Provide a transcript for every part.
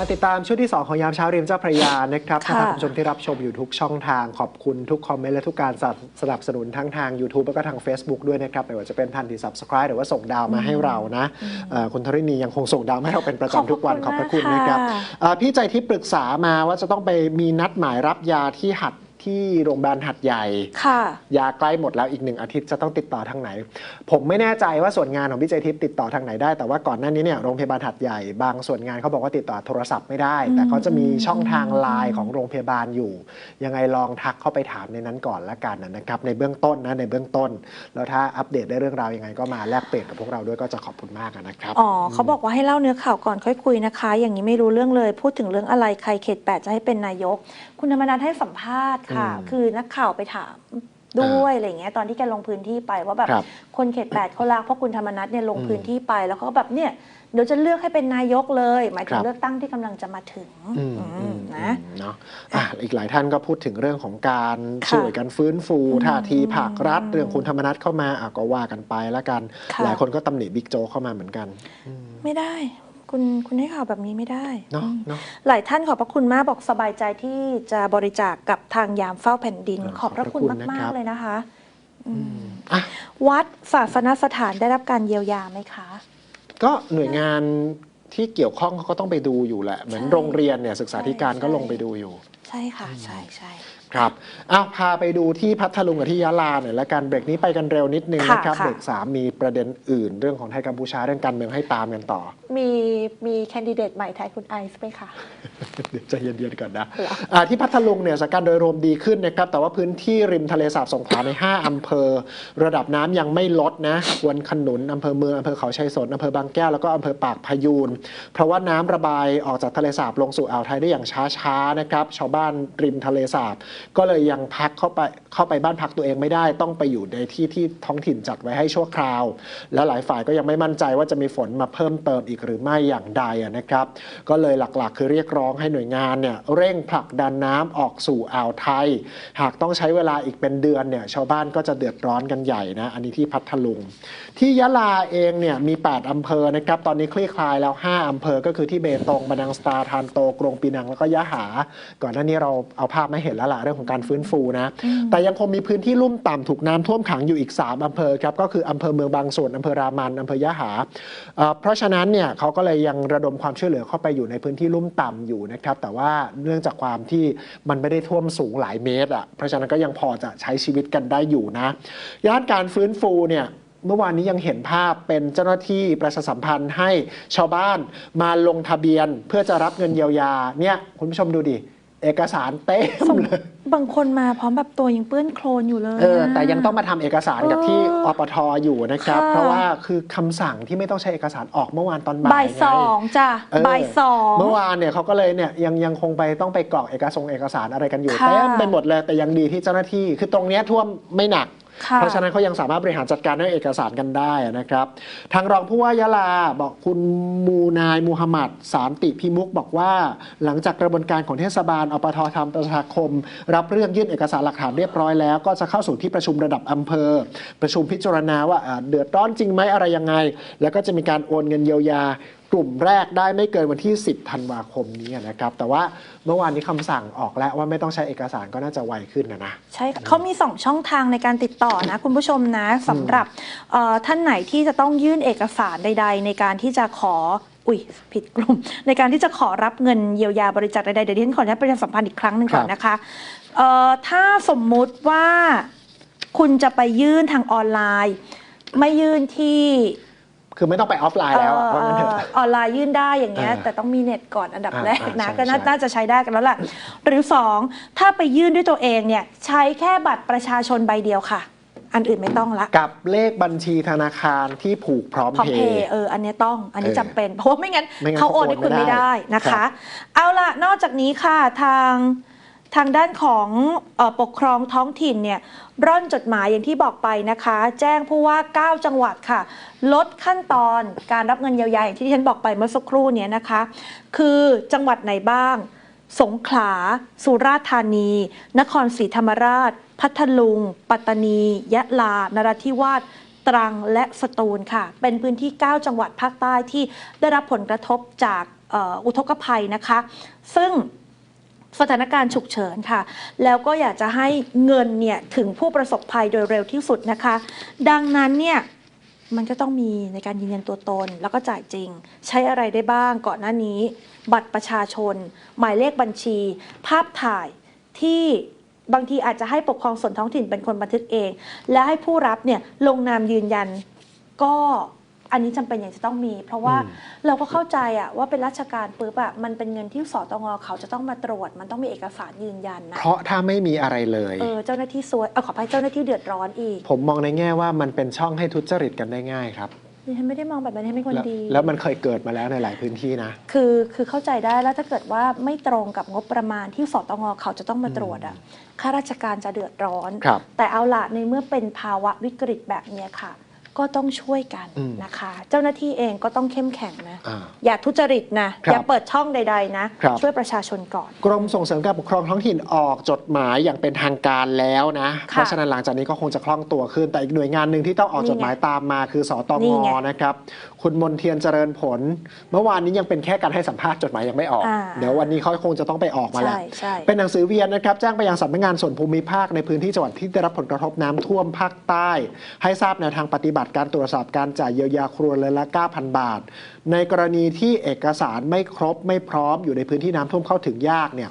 มาติดตามช่วงที่ 2 ของยามเช้าริมเจ้าพระยานะครับค่ะถ้าท่านผู้ชมที่รับชมอยู่ทุกช่องทางขอบคุณทุกคอมเมนต์และทุกการสนับสนุนทั้งทาง YouTube แล้วก็ทาง Facebook ด้วยนะครับไม่ว่าจะเป็นท่านที่ Subscribe หรือว่าส่งดาวมาให้เรานะเอ่อคุณธรินียังคงส่งดาวมาให้เราเป็นประจำทุกวันขขออบบพพระระคุคุณณนะครับค่ะเอ่อพี่ใจที่ปรึกษามาว่าจะต้องไปมีนัดหมายรับยาที่หัด ที่โรงพยาบาลหัดใหญ่ ค่ะ ยาใกล้หมดแล้วอีกหนึ่งอาทิตย์จะต้องติดต่อทางไหน ผมไม่แน่ใจว่าส่วนงานของพี่เจทิพย์ติดต่อทางไหนได้ แต่ว่าก่อนหน้านี้เนี่ยโรงพยาบาลหัดใหญ่บางส่วนงานเขาบอกว่าติดต่อโทรศัพท์ไม่ได้ แต่เขาจะมีช่องทางไลน์ของโรงพยาบาลอยู่ ยังไงลองทักเข้าไปถามในนั้นก่อนละกันนะครับ ในเบื้องต้นนะในเบื้องต้น แล้วถ้าอัปเดตได้เรื่องราวยังไงก็มาแลกเปลี่ยนกับพวกเราด้วยก็จะขอบคุณมากนะครับอ๋อเขาบอกว่าให้เล่าเนื้อข่าวก่อนค่อยคุยนะคะ อย่างนี้ไม่รู้เรื่องเลย พูดถึงเรื่องอะไรใครเขตแปดจะให้เป็นนายก คุณธรรมนัฐให้สัมภาษณ์ค่ะอืมคือนักข่าวไปถามด้วยอะไรอย่างเงี้ยตอนที่แกลงพื้นที่ไปว่าแบบครับคนเขตแปดเขารักเพราะคุณธรรมนัฐเนี่ยลงอืมพื้นที่ไปแล้วเขาก็แบบเนี่ยเดี๋ยวจะเลือกให้เป็นนายกเลย หมายถึคงรับ เลือกตั้งที่กำลังจะมาถึงอืมอือืมมนะอืมเนาะอะอีกหลายท่านก็พูดถึงเรื่องของการค่ะช่วยกันฟื้นฟูอืมท่าทีภาครัฐ เรื่องคุณธรรมนัฐเข้ามาอะก็ว่ากันไปแล้วกัน ค่ะ หลายคนก็ตำหนิบิ๊กโจกเข้ามาเหมือนกัน ไม่ได้ คุณคุณให้ข่าวแบบนี้ไม่ได้เนาะอืมเนาะหลายท่านขอบพระคุณมากบอกสบายใจที่จะบริจาคกับทางยามเฝ้าแผ่นดินเออขอบพระคุณขอบพระคุณนะมาครักบๆเลยนะคะอืมอะวัดศาสนสถานได้รับการเยียวยาไหมคะ ก็หน่วยงานที่เกี่ยวข้องเขาก็ต้องไปดูอยู่แหละ เหมือนใช่โรงเรียนเนี่ยศึกษาธิการใช่ก็ลงไปดูอยู่ ใช่ค่ะ ใช่ใช่ ครับอ้าวพาไปดูที่พัทลุงกับที่ยะลาหน่อยละกันเบรกนี้ไปกันเร็วนิดนึงค่ะนะครับค่ะ เบรกสามมีประเด็นอื่น เรื่องของไทยกัมพูชาเรื่องการเมืองให้ตามกันต่อ มีมีแคนดิเดตใหม่แทนคุณไอซ์ไหมคะ เดี๋ยวใจเย็นๆก่อนนะเหรออ่าที่พัทลุงเนี่ยสถานการณ์โดยรวมดีขึ้นนะครับ แต่ว่าพื้นที่ริมทะเลสาบสงขลาใน 5 อำเภอ ระดับน้ำยังไม่ลดนะควนขนุนอำเภอเมืองอำเภอเขาชัยสนอำเภอบางแก้วแล้วก็อำเภอปากพยูน เพราะว่าน้ำระบายออกจากทะเลสาบลงสู่อ่าวไทยได้อย่างช้าๆนะครับ ชาวบ้านริมทะเลสาบก็เลยยังพักเข้าไปเข้าไปบ้านพักตัวเองไม่ได้ ต้องไปอยู่ในที่ที่ท้องถิ่นจัดไว้ให้ชั่วคราว และหลายฝ่ายก็ยังไม่มั่นใจว่าจะมีฝนมาเพิ่มเติมอีกหรือไม่อย่างใดนะครับ ก็เลยหลักๆ คือเรียกร้องให้หน่วยงานเนี่ยเร่งผลักดันน้ำออกสู่อ่าวไทย หากต้องใช้เวลาอีกเป็นเดือนเนี่ยชาวบ้านก็จะเดือดร้อนกันใหญ่นะอันนี้ที่พัทลุง ที่ยะลาเองเนี่ยมี 8อำเภอนะครับตอนนี้คลี่คลายแล้ว 5อำเภอก็คือที่เบตงบันดังสตาทานโตกรงปีนังแล้วก็ยะหา ก่อนหน้านี้เราเอาภาพมาเห็นแล้วล่ะเรื่องของการฟื้นฟูนะ แต่ยังคงมีพื้นที่ลุ่มต่ำถูกน้ำท่วมขังอยู่อีก 3อำเภอครับก็คืออำเภอเมืองบางส่วนอำเภอรามันอำเภอยะหาเอ่อเพราะฉะนั้นเนี่ยเขาก็เลยยังระดมความช่วยเหลือเข้าไปอยู่ในพื้นที่ลุ่มต่ำอยู่นะครับแต่ว่าเนื่องจากความที่มันไม่ได้ท่วมสูงหลายเมตรอะเพราะฉะนั้นก็ยังพอจะใช้ชีวิตกันได้อยู่นะย่านการฟื้นฟูเนี่ยเมื่อวานนี้ยังเห็นภาพเป็นเจ้าหน้าที่ประชาสัมพันธ์ให้ชาวบ้านมาลงทะเบียนเพื่อจะรับเงินเยียวยาเนี่ยคุณผู้ชมดูดิ เอกสารเต็มเลย บางคนมาพร้อมแบบตัวยังเปื้อนโคลนอยู่เลย เอออะแต่ยังต้องมาทำเอกสารกับที่เอออปทอยู่นะครับค่ะเพราะว่าคือคำสั่งที่ไม่ต้องใช้เอกสารออกเมื่อวานตอนบ่ายบ่ายไงสองจ้ะเออบ่ายสองเมื่อวานเนี่ยเขาก็เลยเนี่ยยังยังคงไปต้องไปกรอกเอกสารเอกสารอะไรกันอยู่ค่ะเต็มไปหมดเลยแต่ยังดีที่เจ้าหน้าที่ คือตรงเนี้ยท่วมไม่หนักค่ะ เพราะฉะนั้นเขายังสามารถบริหารจัดการเรื่องเอกสารกันได้นะครับ ทางรองผู้ว่ายะลาบอกคุณมูนายมูฮัมหมัดสารติพิมุกบอกว่า หลังจากกระบวนการของเทศบาลอปททำประชาคม รับเรื่องยื่นเอกสารหลักฐานเรียบร้อยแล้วก็จะเข้าสู่ที่ประชุมระดับอำเภอ ประชุมพิจารณาว่าเดือดร้อนจริงไหมอะไรยังไง แล้วก็จะมีการโอนเงินเยียวยา กลุ่มแรกได้ไม่เกินวันที่ 10 ธันวาคมนี้นะครับ แต่ว่าเมื่อวานนี้คำสั่งออกแล้วว่าไม่ต้องใช้เอกสารก็น่าจะไวขึ้นนะนะ ใช่ค่ะเขามี 2 ช่องทางในการติดต่อนะคุณผู้ชมนะสำหรับเอ่อท่านไหนที่จะต้องยื่นเอกสารใด ๆ ในการที่จะขออุ้ยผิดกลุ่ม ในการที่จะขอรับเงินเยียวยาบริจาคใดๆเดี๋ยวดิฉันขออนุญาตประชาสัมพันธ์อีกครั้งหนึ่งก่อนครับนะคะเอ่อถ้าสมมุติว่าคุณจะไปยื่นทางออนไลน์ ไม่ยื่นที่ คือไม่ต้องไปออฟไลน์แล้วอะเพราะงั้นเถอะ เอ่อออนไลน์ยื่นได้อย่างเงี้ย อ่าแต่ต้องมีเน็ตก่อนอันดับอ่าแรกอ่านะใช่ก็น่าใช่ น่าจะใช้ได้กันแล้วล่ะ หรือ 2 ถ้าไปยื่นด้วยตัวเองเนี่ย ใช้แค่บัตรประชาชนใบเดียวค่ะ อันอื่นไม่ต้องละกับเลขบัญชีธนาคารที่ผูกพร้อมพร้อมเพเพย์ ย์เอออันเนี้ยต้องอันนี้เออจำเป็น เพราะว่าไม่งั้นไม่งั้นเขาโอนเขาโอนให้คุณไม่ไม่ได้ได้นะครัคะ บ เอาล่ะ นอกจากนี้ค่ะทาง ทางด้านของอปกครองท้องถิ่นเนี่ยร่อนจดหมายอย่างที่บอกไปนะคะ แจ้งผู้ว่า 9 จังหวัดค่ะ ลดขั้นตอนการรับเงินเยียวยาอย่างที่ที่ฉันบอกไปเมื่อสักครู่เนี้นะคะ คือจังหวัดไหนบ้าง สงขลา สุราษฎร์ธานี นครศรีธรรมราช พัทลุง ปัตตานี ยะลา นราธิวาสตรังและสตูลค่ะ เป็นพื้นที่ 9 จังหวัดภาคใต้ที่ได้รับผลกระทบจากอุทกภัยนะคะ ซึ่ง สถานการณ์ฉุกเฉินค่ะ แล้วก็อยากจะให้เงินเนี่ยถึงผู้ประสบภัยโดยเร็วที่สุดนะคะ ดังนั้นเนี่ยมันก็ต้องมีในการยืนยันตัวตน แล้วก็จ่ายจริง ใช้อะไรได้บ้างก่อนหน้านี้ บัตรประชาชน หมายเลขบัญชี ภาพถ่ายที่บางทีอาจจะให้ปกครองส่วนท้องถิ่นเป็นคนบันทึกเอง และให้ผู้รับเนี่ยลงนามยืนยันก็ อันนี้จำเป็นอย่างจะต้องมี เพราะว่าอืมเราก็เข้าใจอะว่าเป็นราชการปุ๊บอะมันเป็นเงินที่สตงเขาจะต้องมาตรวจ มันต้องมีเอกสารยืนยันนะเพราะถ้าไม่มีอะไรเลยเออเจ้าหน้าที่ซวยเออขออภัยเจ้าหน้าที่เดือดร้อนอีก ผมมองในแง่ว่ามันเป็นช่องให้ทุจริตกันได้ง่ายครับดิฉันไม่ได้มองแบบนั้นดิฉันเป็นคนแล้วดี แล้วมันเคยเกิดมาแล้วในหลายพื้นที่นะ คือคือเข้าใจได้แล้วถ้าเกิดว่าไม่ตรงกับงบประมาณที่สตงเขาจะต้องมาตรวจอะข้าราชการจะเดือดร้อนครับแต่เอาละในเมื่อเป็นภาวะวิกฤตแบบเนี้ยค่ะ ก็ต้องช่วยกันอืมนะคะ เจ้าหน้าที่เองก็ต้องเข้มแข็งนะอ่าอย่าทุจริตนะครับอย่าเปิดช่องใด ๆ นะครับช่วยประชาชนก่อน กรมส่งเสริมการปกครองท้องถิ่นออกจดหมายอย่างเป็นทางการแล้วนะค่ะเพราะฉะนั้นหลังจากนี้ก็คงจะคล่องตัวขึ้น แต่อีกหน่วยงานหนึ่งที่ต้องออกนี่ไงจดหมายตามมาคือสตนี่งไงนะครับ คุณมนเทียนเจริญผล เมื่อวานนี้ยังเป็นแค่การให้สัมภาษณ์จดหมายยังไม่ออกอ่าเดี๋ยววันนี้เขาคงจะต้องไปออกมาแหละใช่ใช่เป็นหนังสือเวียนนะครับแจ้งไปยังสำนักงานส่วนภูมิภาคในพื้นที่จังหวัดที่ได้รับผลกระทบน้ำท่วมภาคใต้ ให้ทราบแนวทางปฏิบัติการตรวจสอบการจ่ายเยียวยาครัวเรือนละ 9,000 บาท ในกรณีที่เอกสารไม่ครบไม่พร้อมอยู่ในพื้นที่น้ำท่วมเข้าถึงยากเนี่ย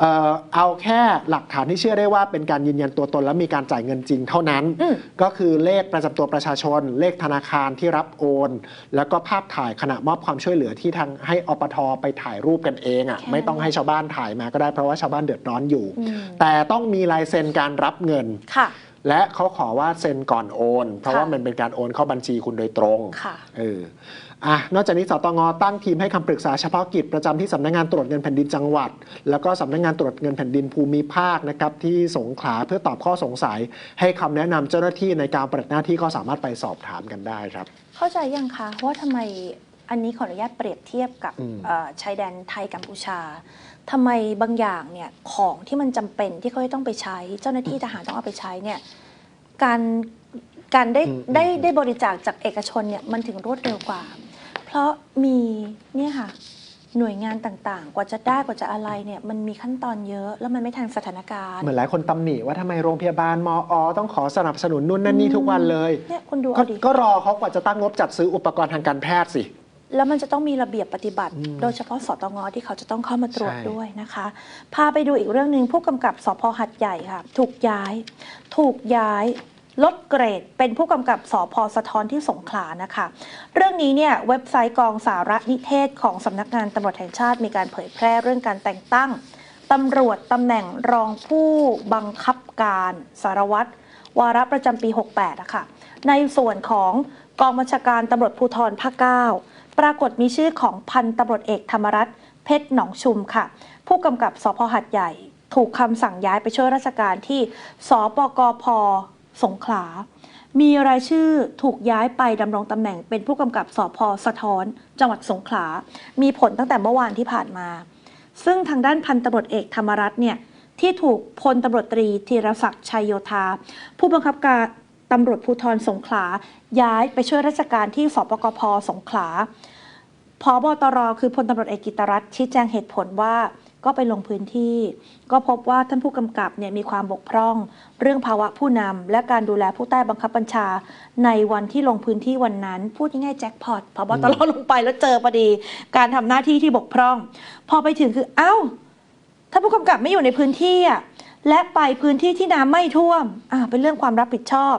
เอ่อเอาแค่หลักฐานที่เชื่อได้ว่าเป็นการยืนยันตัวตนและมีการจ่ายเงินจริงเท่านั้นอืมก็คือเลขประจำตัวประชาชน เลขธนาคารที่รับโอน แล้วก็ภาพถ่ายขณะมอบความช่วยเหลือที่ทางให้อปทไปถ่ายรูปกันเองอะ่ะแค่นั้นไม่ต้องให้ชาวบ้านถ่ายมาก็ได้เพราะว่าชาวบ้านเดือดร้อนอยู่อืมแต่ต้องมีลายเซ็นการรับเงินค่ะ และเขาขอว่าเซ็นก่อนโอน เพราะค่ะว่ามันเป็นการโอนเข้าบัญชีคุณโดยตรงค่ะเอออะนอกจากนี้สตงตั้งทีมให้คำปรึกษาเฉพาะกิจประจำที่สำนักงานตรวจเงินแผ่นดินจังหวัด แล้วก็สำนักงานตรวจเงินแผ่นดินภูมิภาคนะครับที่สงขลาเพื่อตอบข้อสงสัย ให้คำแนะนำเจ้าหน้าที่ในการปฏิบัติหน้าที่ก็สามารถไปสอบถามกันได้ครับ เข้าใจยังคะว่าทำไมอันนี้ขออนุญาตเปรียบเทียบกับอืมเอ่อชายแดนไทยกัมพูชา ทำไมบางอย่างเนี่ยของที่มันจำเป็นที่เขาจะต้องไปใช้ เจ้าหน้าที่ทหารต้องเอาไปใช้เนี่ยการการได้ได้ได้บริจาคจากเอกชนเนี่ยมันถึงรวดเร็วกว่า เพราะมีเนี่ยค่ะหน่วยงานต่างๆ กว่าจะได้กว่าจะอะไรเนี่ยมันมีขั้นตอนเยอะแล้วมันไม่ทันสถานการณ์ เหมือนหลายคนตำหนิว่าทำไมโรงพยาบาลมออต้องขอสนับสนุนนู่นนั่นนี่ทุกวันเลยเนี่ยคุณดูก็เอาดิก็รอเขากว่าจะตั้งงบจัดซื้ออุปกรณ์ทางการแพทย์สิ แล้วมันจะต้องมีระเบียบปฏิบัติอืมโดยเฉพาะสตงที่เขาจะต้องเข้ามาตรวจใช่ ด้วยนะคะ พาไปดูอีกเรื่องหนึ่งผู้กำกับสพหัดใหญ่ค่ะ ถูกย้าย ถูกย้ายลดเกรดเป็นผู้กำกับสพสะท้อนที่สงขลานะคะ เรื่องนี้เนี่ยเว็บไซต์กองสารนิเทศของสำนักงานตำรวจแห่งชาติมีการเผยแพร่เรื่องการแต่งตั้งตำรวจตำแหน่งรองผู้บังคับการสารวัตรวาระประจำปี 68อะค่ะในส่วนของกองบัญชาการตำรวจภูธรภาค 9 ปรากฏมีชื่อของพันตำรวจเอกธรรมรัตน์เพชรหนองชุมค่ะ ผู้กำกับสพหัดใหญ่ ถูกคำสั่งย้ายไปช่วยราชการที่สปกพสงขลา มีรายชื่อถูกย้ายไปดำรงตำแหน่งเป็นผู้กำกับสพสะท้อน จังหวัดสงขลา มีผลตั้งแต่เมื่อวานที่ผ่านมา ซึ่งทางด้านพันตำรวจเอกธรรมรัตน์เนี่ยที่ถูกพลตำรวจตรีธีรศักดิ์ชัยโยธา ผู้บังคับการ ตำรวจภูธรสงขลา ย้ายไปช่วยราชการที่สปกพสงขลาพอบตรคือพลตำรวจเอกกิตรัตชี้แจงเหตุผลว่าก็ไปลงพื้นที่ ก็พบว่าท่านผู้กำกับเนี่ยมีความบกพร่อง เรื่องภาวะผู้นำและการดูแลผู้ใต้บังคับบัญชา ในวันที่ลงพื้นที่วันนั้น พูดง่ายๆแจ็คพอตพอบตรลงไปแล้วเจอพอดี การทำหน้าที่ที่บกพร่อง พอไปถึงคือเอ้าถ้านผู้กำกับไม่อยู่ในพื้นที่อะ และไปพื้นที่ที่น้ำไม่ท่วมอ่าเป็นเรื่องความรับผิดชอบ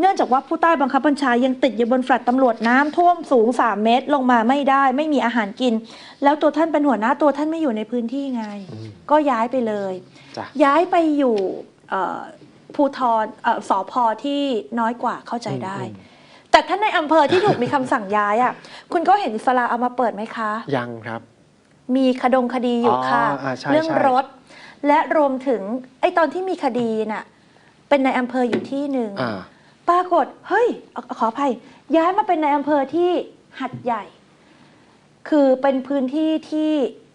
เนื่องจากว่าผู้ใต้บังคับบัญชายังติดอยู่บนแฟลตตำรวจน้ำท่วมสูง 3 เมตรลงมาไม่ได้ ไม่มีอาหารกิน แล้วตัวท่านเป็นหัวหน้าตัวท่านไม่อยู่ในพื้นที่ไง อืมก็ย้ายไปเลย จ้ะ ย้ายไปอยู่เอ่อภูทรเอ่อสอพอที่น้อยกว่าเข้าใจได้ อืมแต่ท่านในอำเภอที่ถูกมีคำสั่งย้ายอะ คุณก็เห็นอิสลาเอามาเปิดไหมคะ ยังครับ มีคดงคดีอยู่ค่ะ อ๋ออ่าใช่เรื่องใช่รถ และรวมถึงไอ้ตอนที่มีคดีน่ะเป็นในอำเภออยู่ที่หนึ่งอ่า ปรากฏ เฮ้ยเอ่อขออภัย ย้ายมาเป็นในอำเภอที่หัดใหญ่ คือเป็นพื้นที่ที่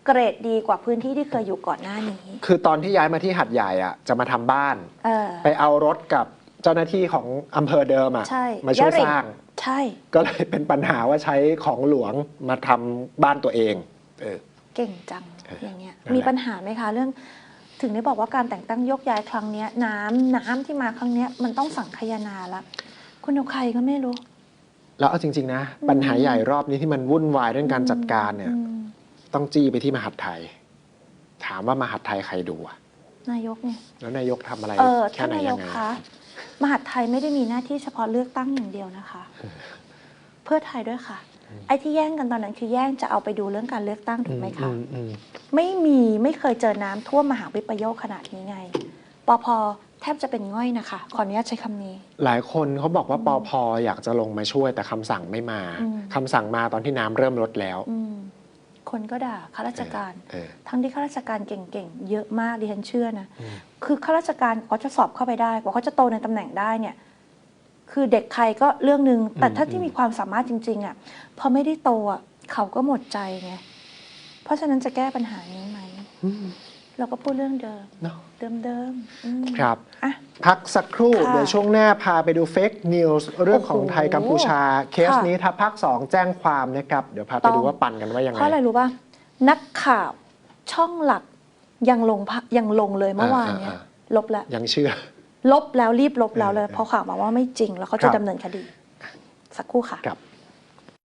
เกรดดีกว่าพื้นที่ที่เคยอยู่ก่อนหน้านี้ คือตอนที่ย้ายมาที่หัดใหญ่อะจะมาทำบ้าน เออ ไปเอารถกับเจ้าหน้าที่ของอำเภอเดิมอะใช่มาช่วยยะริงสร้าง ใช่ ก็เลยเป็นปัญหาว่าใช้ของหลวงมาทำบ้านตัวเองเออ เก่งจังเอออย่างเงี้ยนั่นแหละ มีปัญหาไหมคะ เรื่อง ถึงได้บอกว่าการแต่งตั้งยกย้ายครั้งเนี้ยน้ำน้ำที่มาครั้งเนี้ยมันต้องสังคายนาละคุณเอาใครก็ไม่รู้ แล้วเอาจริง ๆ นะ ปัญหาใหญ่รอบนี้ที่มันวุ่นวายเรื่องการจัดการเนี่ยอืมต้องจี้ไปที่มหาดไทย ถามว่ามหาดไทยใครดูอะนายกเนี่ยแล้วนายกทำอะไรเออแค่ท่านไหนนายยักงไงคะมหาดไทยไม่ได้มีหน้าที่เฉพาะเลือกตั้งอย่างเดียวนะคะ เพื่อไทยด้วยค่ะ ไอ้ที่แย่งกันตอนนั้นคือแย่งจะเอาไปดูเรื่องการเลือกตั้งถูกไหมคะอือืมไม่มีไม่เคยเจอน้ำท่วมมหาวิปโยคขนาดนี้ไงปอพแทบจะเป็นง่อยนะคะขออนุญาตใช้คำนี้ หลายคนเขาบอกว่าปอพอยากจะลงมาช่วยแต่คำสั่งไม่มาอืมคำสั่งมาตอนที่น้ำเริ่มลดแล้วอืมคนก็ด่าข้าราชการเออทั้งที่ข้าราชการเก่งๆ เยอะมากดิฉันเชื่อนะอืมคือข้าราชการเขาจะสอบเข้าไปได้ กว่าเขาจะโตในตำแหน่งได้เนี่ย คือเด็กใครก็เรื่องหนึ่งแต่ถ้าที่มีความสามารถจริง ๆอะพอไม่ได้โตอะเขาก็หมดใจไงเพราะฉะนั้นจะแก้ปัญหานี้ไหมอืมเราก็พูดเรื่องเดิมเนอะเดิมๆอืม ครับ อะพักสักครู่ ค่ะเดี๋ยวช่วงหน้าพาไปดูเฟกนิวส์เรื่องของโอ้โหไทยกัมพูชา เคสค่ะ นี้ถ้าภาคสองแจ้งความนะครับ เดี๋ยวพาไปต้องดูว่าปั่นกันว่ายังไงเพราะอะไรรู้ป่ะนักข่าวช่องหลักยังลงพะยังลงเลยเมื่อวานเนี้ยอ่า ลบแล้วยังเชื่อ ลบแล้วรีบลบแล้วเลยเออเพราะข่าวมาว่าไม่จริงแล้วเขาครัจะบดำเนินคดี สักครู่ค่ะครับ